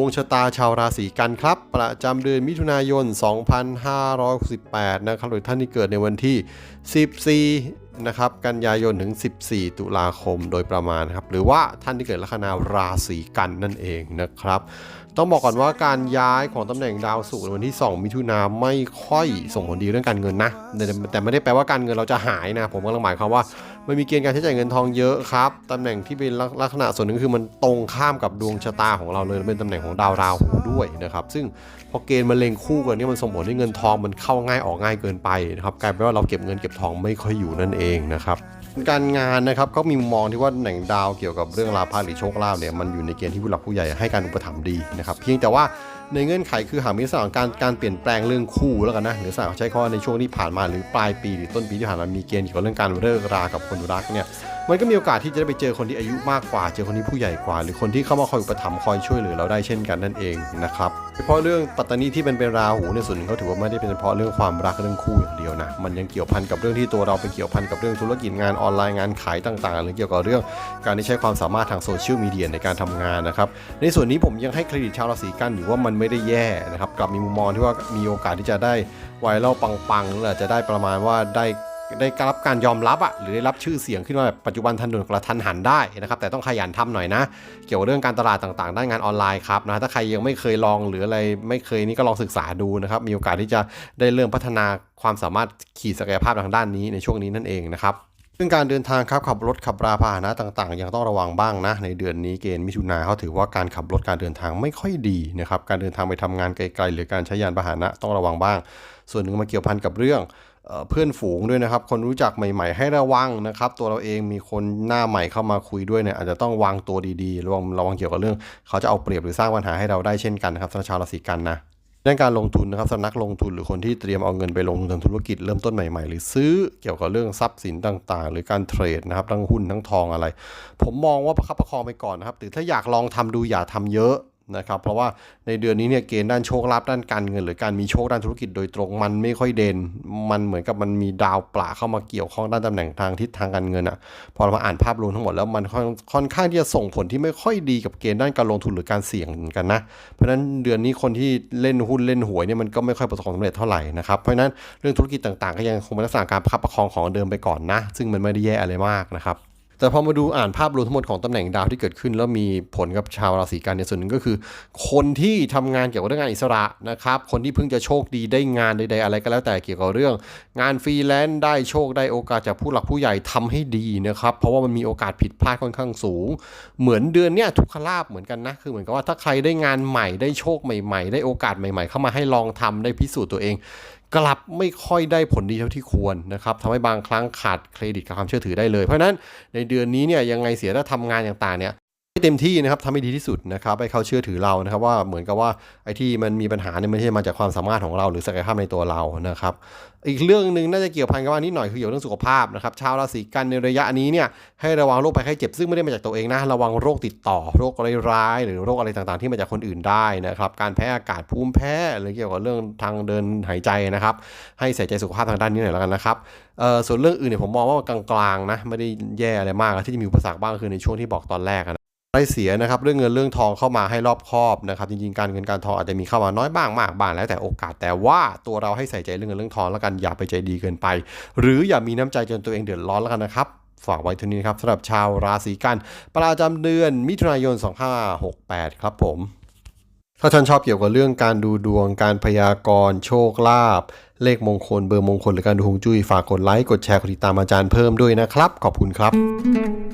วงชะตาชาวราศีกันครับ ประจำเดือนมิถุนายน 2568 นะครับหรือท่านที่เกิดในวันที่ 14 นะครับกันยายนถึง 14 ตุลาคมโดยประมาณครับ หรือว่าท่านที่เกิดลัคนาราศีกันนั่นเองนะครับ ต้องบอกก่อนว่าการย้ายของตำแหน่งดาวศุกร์ในวันที่ 2 มิถุนาไม่ค่อยส่งผลดีเรื่องการเงินนะแต่แต่ไม่ได้แปลว่าการเงินเราจะหายนะ ผมกำลังหมายความว่ามันมีเกณฑ์การใช้จ่ายเงินทองเยอะครับตำแหน่งที่เป็นลักษณะส่วนหนึ่งคือมันตรงข้ามกับดวงชะตาของเราเลยเป็นตำแหน่งของดาวราหูด้วยนะครับซึ่งพอเกณฑ์มันเล็งคู่กันเนี่ยมันส่งผลให้เงินทองมันเข้าง่ายออกง่ายเกินไปนะครับกลายเป็นว่าเราเก็บเงินเก็บทองไม่ค่อยอยู่นั่นเองนะครับ การงานนะครับเขามีมุมมองที่ว่าแหน่งดาวเกี่ยวกับเรื่องลาภหรือโชคลาภเนี่ยมันอยู่ในเกณฑ์ที่ผู้หลักผู้ใหญ่ให้การอุปถัมภ์ดีนะครับเพียงแต่ว่าในเงื่อนไขคือหากมีลักษณะของการการเปลี่ยนแปลงเรื่องคู่แล้วกันนะหรือสาวใช้ข้อในช่วงที่ผ่านมาหรือปลายปีหรือต้นปีที่ผ่านมามีเกณฑ์เกี่ยวกับเรื่องการเลิกรากับคนรักเนี่ย มันก็มีโอกาสที่จะได้ไปเจอคนที่อายุมากกว่า เจอคนที่ผู้ใหญ่กว่า หรือคนที่เข้ามาคอยอุปถัมภ์คอยช่วยเหลือเราได้เช่นกันนั่นเองนะครับเฉพาะเรื่องปัตตานีที่เป็นเป็นราหูในส่วนหนึ่งเขาถือว่าไม่ได้เป็นเฉพาะเรื่องความรักเรื่องคู่อย่างเดียวนะมันยังเกี่ยวพันกับเรื่องที่ตัวเราเป็นเกี่ยวพันกับเรื่องธุรกิจงานออนไลน์งานขายต่างๆ หรือเกี่ยวกับเรื่องการที่ใช้ความสามารถทางโซเชียลมีเดียในการทำงานนะครับในส่วนนี้ผมยังให้เครดิตชาวราศีกันอยู่ว่ามันไม่ได้แย่นะครับกลับมีมุมมองที่ว่ามีโอกาสที่จะได้ไวรัลปังๆหรือจะได้ประมาณว่าได้ ได้รับการยอมรับอะหรือได้รับชื่อเสียงขึ้นมาแบบปัจจุบันทันด่วนกระทันหันได้นะครับแต่ต้องขยันทำหน่อยนะ เกี่ยวกับเรื่องการตลาดต่างๆ ด้านงานออนไลน์ครับนะถ้าใครยังไม่เคยลองหรืออะไรไม่เคยนี่ก็ลองศึกษาดูนะครับมีโอกาสที่จะได้เริ่มพัฒนาความสามารถขีดศักยภาพทางด้านนี้ในช่วงนี้นั่นเองนะครับซึ่งการเดินทางครับขับรถขับราพาหนะต่างๆ ยังต้องระวังบ้างนะ ในเดือนนี้เกณฑ์มิถุนาเขาถือว่าการขับรถการเดินทางไม่ค่อยดีนะครับการเดินทางไปทำงานไกลๆ หรือการใช้ยานพาหนะต้องระวังบ้าง ส่วนหนึ่งมาเกี่ยวพันกับเรื่อง เพื่อนฝูงด้วยนะครับ คนรู้จักใหม่ ๆ ให้ระวังนะครับ ตัวเราเองมีคนหน้าใหม่เข้ามาคุยด้วยเนี่ยอาจจะต้องวางตัวดีๆระวังระวังเกี่ยวกับเรื่อง เขาจะเอาเปรียบหรือสร้างปัญหาให้เราได้เช่นกันนะครับสำหรับชาวราศีกันนะด้านการลงทุนนะครับสำนักลงทุนหรือคนที่เตรียมเอาเงินไปลงทุนทางธุรกิจเริ่มต้นใหม่ๆ หรือซื้อเกี่ยวกับเรื่องทรัพย์สินต่างๆ หรือการเทรดนะครับทั้งหุ้นทั้งทองอะไร ผมมองว่าประคับประคองไปก่อนนะครับหรือถ้าอยากลองทำดูอย่าทำเยอะ นะครับเพราะว่าในเดือนนี้เนี่ยเกณฑ์ด้านโชคลาภด้านการเงิน หรือการมีโชคด้านธุรกิจโดยตรงมันไม่ค่อยเด่น มันเหมือนกับมันมีดาวปลาเข้ามาเกี่ยวข้องด้านตำแหน่งทางทิศทางการเงินอะพอเรามาอ่านภาพรวมทั้งหมดแล้วมันค่อนค่อนข้างที่จะส่งผลที่ไม่ค่อยดีกับเกณฑ์ด้านการลงทุนหรือการเสี่ยงกันนะเพราะฉะนั้นเดือนนี้คนที่เล่นหุ้นเล่นหวยเนี่ยมันก็ไม่ค่อยประสบความสำเร็จเท่าไหร่นะครับเพราะฉะนั้นเรื่องธุรกิจต่างๆ ก็ยังคงเป็นลักษณะการประคับประคองของเดิมไปก่อนนะ ซึ่งมันไม่ได้แย่อะไรมากนะครับ แต่พอมาดูอ่านภาพรวมทั้งหมดของตำแหน่งดาวที่เกิดขึ้น แล้วมีผลกับชาวราศีกันในส่วนหนึ่งก็คือ คนที่ทำงานเกี่ยวกับเรื่องงานอิสระนะครับ คนที่เพิ่งจะโชคดีได้งานใดๆอะไรก็แล้วแต่เกี่ยวกับเรื่อง งานฟรีแลนซ์ได้โชคได้โอกาสจากผู้หลักผู้ใหญ่ทำให้ดีนะครับ เพราะว่ามันมีโอกาสผิดพลาดค่อนข้างสูง เหมือนเดือนเนี้ยทุกขลาบเหมือนกันนะ คือเหมือนกับว่าถ้าใครได้งานใหม่ได้โชคใหม่ ๆ ได้โอกาสใหม่ ๆ เข้ามาให้ลองทำได้พิสูจน์ตัวเอง กลับไม่ค่อยได้ผลดีเท่าที่ควรนะครับทำให้บางครั้งขาดเครดิตกับความเชื่อถือได้เลย เพราะฉะนั้นในเดือนนี้เนี่ยยังไงเสียถ้าทำงานต่างๆเนี่ย เต็มที่นะครับทำให้ดีที่สุดนะครับให้เขาเชื่อถือเรานะครับว่าเหมือนกับว่าไอ้ที่มันมีปัญหาเนี่ยไม่ใช่มาจากความสามารถของเราหรือศักยภาพในตัวเรานะครับ อีกเรื่องหนึ่งน่าจะเกี่ยวพันกับว่านิดหน่อยคือเกี่ยวเรื่องสุขภาพนะครับชาวราศีกันในระยะนี้เนี่ยให้ระวังโรคภัยไข้เจ็บซึ่งไม่ได้มาจากตัวเองนะระวังโรคติดต่อโรคร้ายหรือโรคอะไรต่างๆ ที่มาจากคนอื่นได้นะครับการแพ้อากาศภูมิแพ้หรือเกี่ยวกับเรื่องทางเดินหายใจนะครับ ให้ใส่ใจสุขภาพทางด้านนี้หน่อยแล้วกันนะครับเออส่วนเรื่องอื่นเนี่ยผมมองว่ากลางๆนะไม่ได้แย่อะไรมากที่จะมีอุปสรรคบ้างคือในช่วงที่บอกตอนแรกอะ ได้เสียนะครับเรื่องเงินเรื่องทองเข้ามาให้รอบคอบนะครับจริงๆการเงินการทองอาจจะมีเข้ามาน้อยบ้างมากบ้างแล้วแต่โอกาสแต่ว่าตัวเราให้ใส่ใจเรื่องเงินเรื่องทองแล้วกันอย่าไปใจดีเกินไป หรืออย่ามีน้ำใจจนตัวเองเดือดร้อนแล้วกันนะครับฝากไว้เท่านี้นะครับสำหรับชาวราศีกัน ประจำเดือนมิถุนายน 2568 ครับผม ถ้าท่านชอบเกี่ยวกับเรื่องการดูดวงการพยากรณ์โชคลาภเลขมงคลเบอร์มงคลหรือการดูฮวงจุ้ยฝากกดไลค์กดแชร์กดติดตามอาจารย์เพิ่มด้วยนะครับ ขอบคุณครับ